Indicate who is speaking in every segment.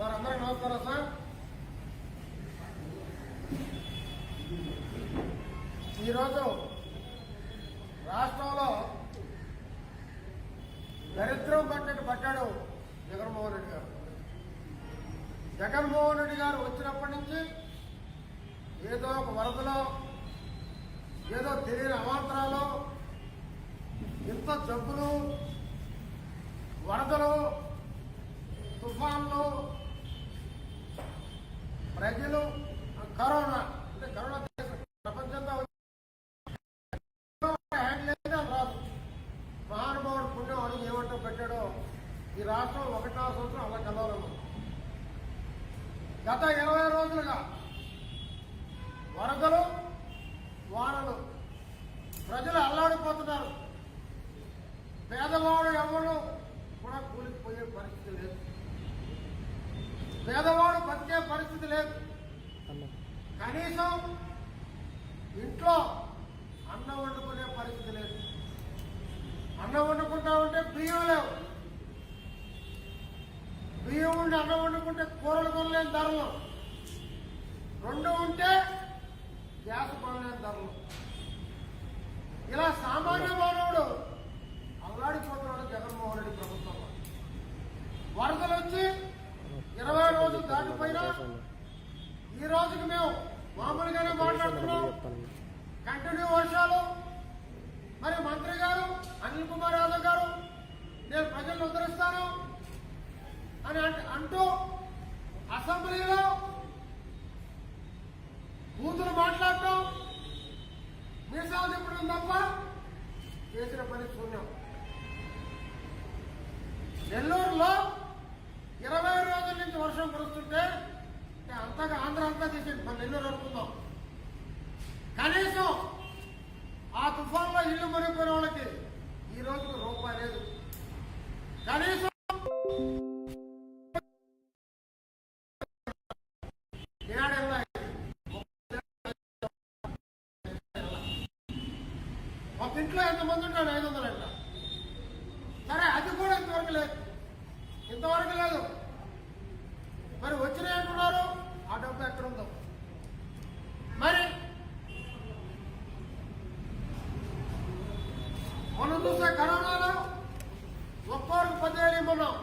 Speaker 1: Sir అందరికి నమస్కారం sir. ఈరోజు రాష్ట్రంలో దరిద్రం పట్టని పట్టాడు జగన్మోహన్ రెడ్డి గారు. జగన్మోహన్ రెడ్డి గారు వచ్చినప్పటి నుంచి ఏదో ఒక వరదలో ఏదో తెలియని అవాంతరాలు ఇంత జబ్బులు వరదలు పెట్టాడో ఈ రాష్ట్రం ఒకటో సంవత్సరం అలా కలవలేదు గత ఇరవై రోజులుగా వరదలు వానలు ప్రజలు అల్లాడిపోతున్నారు. పేదవాడు ఎవరు కూడా కూలిపోయే పరిస్థితి లేదు. పేదవాడు బతికే పరిస్థితి లేదు. కనీసం ఇంట్లో అన్నం వండుకునే పరిస్థితి అన్నం వండుకుంటా ఉంటే బియ్యం లేవు. బియ్యం ఉండి అన్నం వండుకుంటే కూరలు కొనలేని ధరలు. రెండు ఉంటే గ్యాస్ కొనలేని ధరలు. ఇలా సామాన్య మానవుడు అల్లాడిపోతున్నాడు జగన్మోహన్ రెడ్డి ప్రభుత్వం వరదలు వచ్చి ఇరవై రోజులు దాటిపోయినా ఈ రోజుకి మేము మామూలుగానే మాట్లాడుతున్నాం కంటిన్యూ వర్షాలు మరి మంత్రి గారు అనిల్ కుమార్ యాదవ్ గారు నేను ప్రజలను ఉద్ధరిస్తాను అని అంట- అంటూ అసెంబ్లీలో బూతులు మాట్లాడటం మీసాలు తిప్పడం తప్ప అనేది శూన్యం నెల్లూరులో ఇరవై రోజుల నుంచి వర్షం కురుస్తుంటే అంతగా ఆంధ్ర అంతా తీసింది. మన నెల్లూరు అనుకుందాం. కనీసం ఆ తుఫాన్లో ఇల్లు మునిగిపోయిన వాళ్ళకి ఈ రోజు రూపాయి లేదు. కనీసం ఇంట్లో ఎంతమంది ఉంటాడు ఐదు వందలు అంట సరే అది కూడా ఇంతవరకు లేదు. ఇంతవరకు లేదు. మరి వచ్చిన అంటున్నారు ఆ డబ్బు ఎక్కడ ఉందో? మరి మనం చూసే కరోనాలో ఒక్కోరికి పదివేలు ఇమ్మన్నాం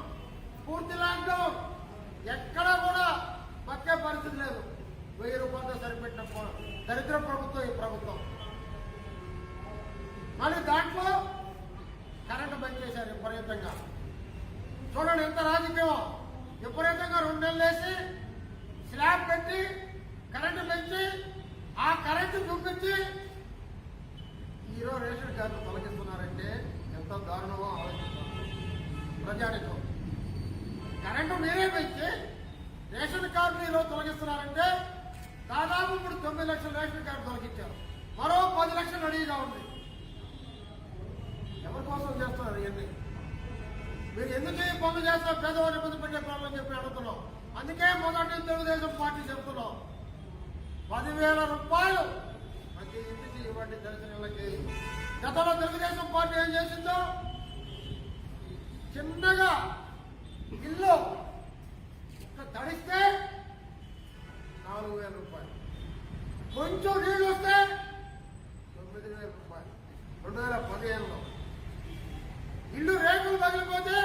Speaker 1: పూర్తి లాక్డౌన్ ఎక్కడా కూడా బతికే పరిస్థితి లేదు. వెయ్యి రూపాయలతో సరిపెట్టిన దరిద్ర ప్రభుత్వం ఈ ప్రభుత్వం. మళ్ళీ దాంట్లో కరెంటు బంద్ చేశారు విపరీతంగా. చూడండి ఎంత రాజకీయం. విపరీతంగా రెండు నెలలు వేసి స్లాబ్ పెట్టి కరెంటు పెంచి ఆ కరెంటు చూపించి ఈరోజు రేషన్ కార్డు తొలగిస్తున్నారంటే ఎంత దారుణమో ఆలోచిస్తున్నారు ప్రజానికం. కరెంటు మీరే పెంచి రేషన్ కార్డు ఈరోజు తొలగిస్తున్నారంటే దాదాపు ఇప్పుడు తొమ్మిది లక్షల రేషన్ కార్డు తొలగించారు. మరో పది లక్షలు అడిగిగా ఉంది. పనులు చేస్తే పేదవాళ్ళు ఇబ్బంది పెట్టే ప్రాబ్లం చెప్పి అడుగుతున్నాం. అందుకే మొదటి తెలుగుదేశం పార్టీ చెప్తున్నాం. పదివేల రూపాయలు ప్రతి ఇంటికి ఇవ్వండి దళిత గతంలో తెలుగుదేశం పార్టీ ఏం చేసిందో? చిన్నగా ఇల్లు తడిస్తే నాలుగు వేల రూపాయలు. కొంచెం నీళ్ళు వస్తే తొమ్మిది వేల రూపాయలు. రెండు వేల పదిహేనులో. ఇల్లు రేకులు తగిలిపోతే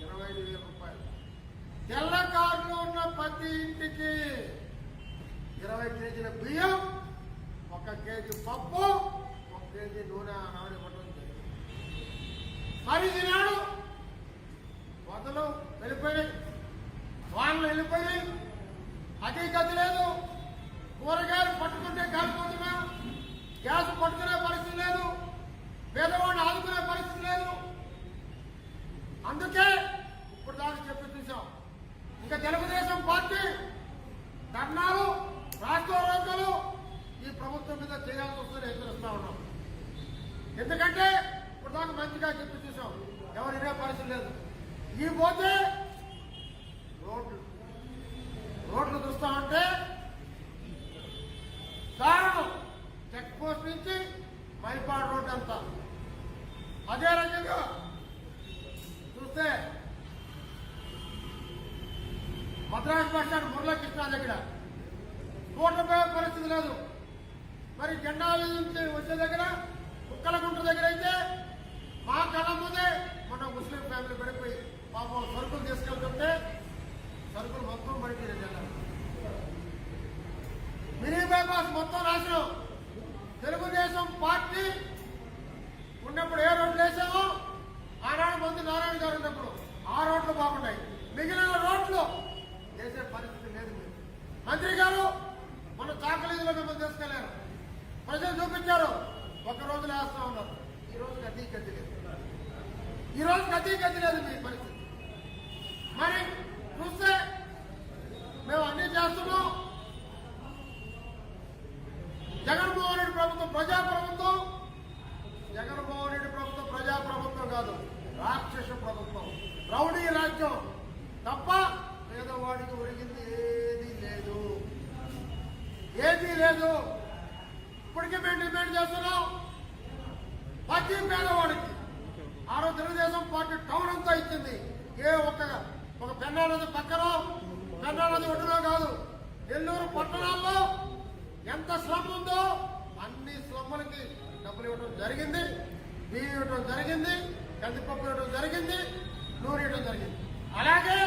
Speaker 1: ఇరవై ఐదు వేల రూపాయలు తెల్ల కార్డులో ఉన్న ప్రతి ఇంటికి ఇరవై కేజీల బియ్యం ఒక కేజీ పప్పు ఒక కేజీ నూనె ఆనాడు ఇవ్వడం జరిగింది. మరి ఈనాడు వదలు వెళ్ళిపోయినాయి. వానలు వెళ్ళిపోయినాయి. అతి గతి లేదు. కూరగాయలు పట్టుకుంటే కాలిపోతున్నా గ్యాస్ పట్టుకునే పరిస్థితి లేదు. పేదవాడిని ఆదుకునే పరిస్థితి లేదు అందుకే ఇప్పుడు దాకా చెప్పి చూసాం ఇంకా తెలుగుదేశం పార్టీ ధర్నాలు రాష్ట్రోద్యోగులు ఈ ప్రభుత్వం మీద చేయాల్సి వస్తుందని హెచ్చరిస్తా ఉన్నాం ఎందుకంటే ఇప్పుడు దాకా మంచిగా చెప్పి చూసాం ఎవరు ఇదే పరిస్థితి లేదు ఈ పోతే రోడ్లు. రోడ్లు చూస్తా ఉంటే దారుణం. చెక్ పోస్ట్ నుంచి మైపాడు రోడ్ అంతా. అదే రకంగా చూస్తే మద్రాసు బస్ స్టాండ్ మురళకృష్ణ దగ్గర. స్కూటర్ పోయే పరిస్థితి లేదు. మరి జెండా నుంచి వచ్చే దగ్గర కుక్కలగుంట దగ్గర అయితే మా కళ్ళ ముందే మన ముస్లిం ఫ్యామిలీ పడిపోయి పాపం సరుకులు తీసుకెళ్తుంటే సరుకులు మొత్తం పడిపోయింది మినీ బైపాస్ మొత్తం నాశనం తెలుగుదేశం పార్టీ ఉన్నప్పుడు ఏ రోడ్లు వేసామో ఆనాడు మంత్రి నారాయణ గారు ఉన్నప్పుడు ఆ రోడ్లు బాగున్నాయి. మిగిలిన రోడ్లు వేసే పరిస్థితి లేదు మంత్రి గారు మన చాకలీలో మిమ్మల్ని తీసుకెళ్ళారు. ప్రజలు చూపించారు. ఒక రోజు వేస్తా ఉన్నారు. ఈ రోజు గతి గతి లేదు. ఈ రోజు గతి గతి లేదు మీ పరిస్థితి. మరి చూస్తే మేము అన్ని చేస్తున్నాం జగన్మోహన్ రెడ్డి ప్రభుత్వం ప్రజా ప్రభుత్వం జగన్మోహన్ రెడ్డి ప్రభుత్వం ప్రజా ప్రభుత్వం కాదు రాక్షస ప్రభుత్వం రౌడీ రాజ్యం తప్ప పేదవాడికి ఒరిగింది ఏది లేదు ఏదీ లేదు. ఇప్పటికే మేము డిమాండ్ చేస్తున్నాం. ప్రతి పేదవాడికి. ఆ రోజు తెలుగుదేశం పార్టీ టౌన్ అంతా ఇచ్చింది. ఏ ఒక్క ఒక పెన్నా నది పక్కన పెన్నా నది ఒడ్డులో కాదు. నెల్లూరు పట్టణాల్లో ఎంత శ్రమ ఉందో అన్ని శ్రమలకి డబ్బులు ఇవ్వడం జరిగింది బియ్యం ఇవ్వడం జరిగింది కందిపప్పు ఇవ్వడం జరిగింది నూనె ఇవ్వడం జరిగింది. అలాగే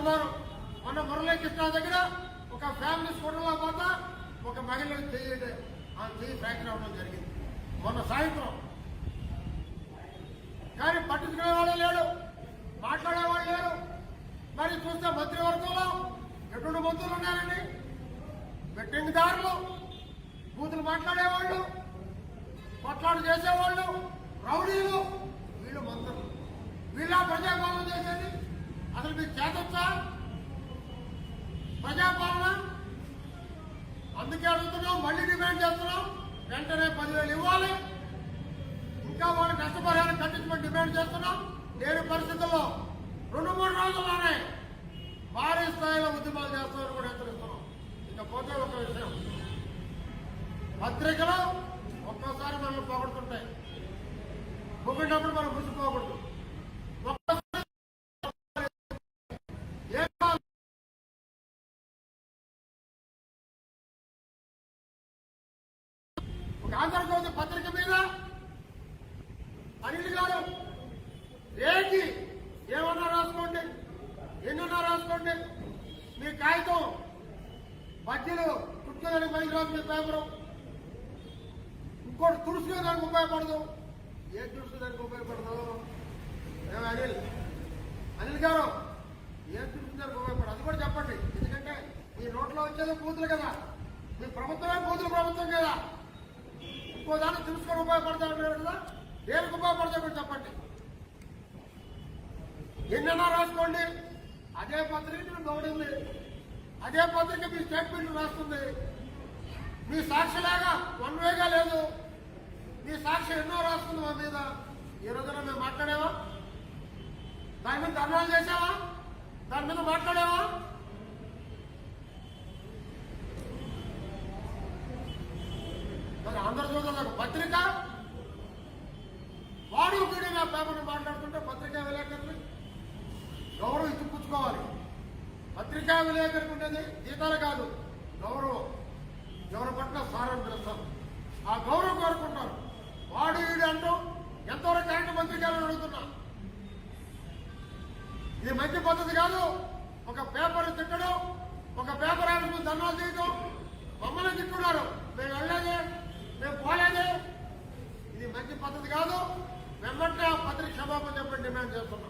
Speaker 1: చేస్తున్నారు పడుతున్నారు మొన్న మురళీకృష్ణ దగ్గర ఒక ఫ్యామిలీ స్కూటర్లో పోతా ఒక మహిళను చెయ్యి ఆ చేయి ఫ్రాక్చర్ అవ్వడం జరిగింది. మొన్న సాయంత్రం. కానీ పట్టించుకునే వాళ్ళు లేడు మాట్లాడేవాళ్ళు లేరు. మరి చూస్తే మంత్రివర్గంలో ఎటువంటి మంత్రులు ఉన్నారండి? బెట్టింగ్ దారులు బూతులు మాట్లాడేవాళ్ళు కొట్లాడు చేసేవాళ్ళు రౌడీలు. వీళ్ళు మంత్రులు. వీళ్ళ ప్రజాపాలన చేసేది అసలు మీకు చేతొచ్చా ప్రజాపాలన? అందుకే అడుగుతున్నాం మళ్ళీ డిమాండ్ చేస్తున్నాం. వెంటనే పదివేలు ఇవ్వాలి. ఇంకా వాళ్ళు నష్టపరిహారం కట్టించమని డిమాండ్ చేస్తున్నాం. లేని పరిస్థితుల్లో రెండు మూడు రోజుల్లోనే భారీ స్థాయిలో ఉద్యమాలు చేస్తామని కూడా హెచ్చరిస్తున్నాం. ఇక పోతే ఒక విషయం. పత్రికలు ఒక్కోసారి మనల్ని పోగొడుతుంటాయి పొగిడినప్పుడు మనం ముసిపోకూడదు ఒక్కసారి ఏం కావాలి? ఒక ఆంధ్రజ్యోతి పత్రిక మీద అనిల్ గారు రేకి ఏమన్నా రాసుకోండి ఎన్నన్నా రాసుకోండి మీ కాగితం బజ్జీలు కుట్టుకోదానికి పనికి మీ పేపరు. ఇంకోటి తుడుచుకోదానికి ఉపయోగపడదు. ఏ తుడుచుకోదానికి ఉపయోగపడదు? అనిల్? అనిల్ గారు ఏ తుడుచుకోదానికి ఉపయోగపడదు? అది కూడా చెప్పండి. ఎందుకంటే మీ నోట్లో వచ్చేది కూతురు కదా. మీ ప్రభుత్వమే కూతురు ప్రభుత్వం కదా. ఇంకో దాన్ని తెలుసుకొని ఉపయోగపడతారు కదా. దేనికి ఉపయోగపడతాయి కూడా చెప్పండి. ఎన్నైనా రాసుకోండి. అదే పత్రిక మీరు గౌడింది అదే పత్రిక మీ స్టేట్మెంట్ రాస్తుంది. మీ సాక్షిలాగా వన్ వేగా లేదు. మీ సాక్షి ఎన్నో రాస్తుంది మా మీద. ఈ రోజున మేము మాట్లాడావా? దాని మీద ధర్నాలు చేసావా దాని మీద మాట్లాడేవా? మరి ఆంధ్రజ్యోతి పత్రిక. వాడు ఒకటి నా పేపర్ని మాట్లాడుతుంటే పత్రికా విలేకరులు గౌరవం ఇచ్చిపుచ్చుకోవాలి పత్రికా విలేకరికి ఉండేది జీతాలు కాదు గౌరవం. ఎవరి పట్ల సారం పిలుస్తాం ఆ గౌరవం కోరుకుంటారు వాడు వీడు అంటూ ఎంతవరకు కరెంటు మంత్రి గారు అడుగుతున్నా? ఇది మంచి పద్ధతి కాదు ఒక పేపర్ తిట్టడం ఒక పేపర్ ఆఫీస్ ధర్నాలు చేయడం మమ్మల్ని తిట్టున్నారు. మేము వెళ్ళలేదే మేము పోలేదే. ఇది మంచి పద్ధతి కాదు. వెంబట్టే ఆ పత్రిక క్షమాపణ చెప్పని డిమాండ్ చేస్తున్నాం.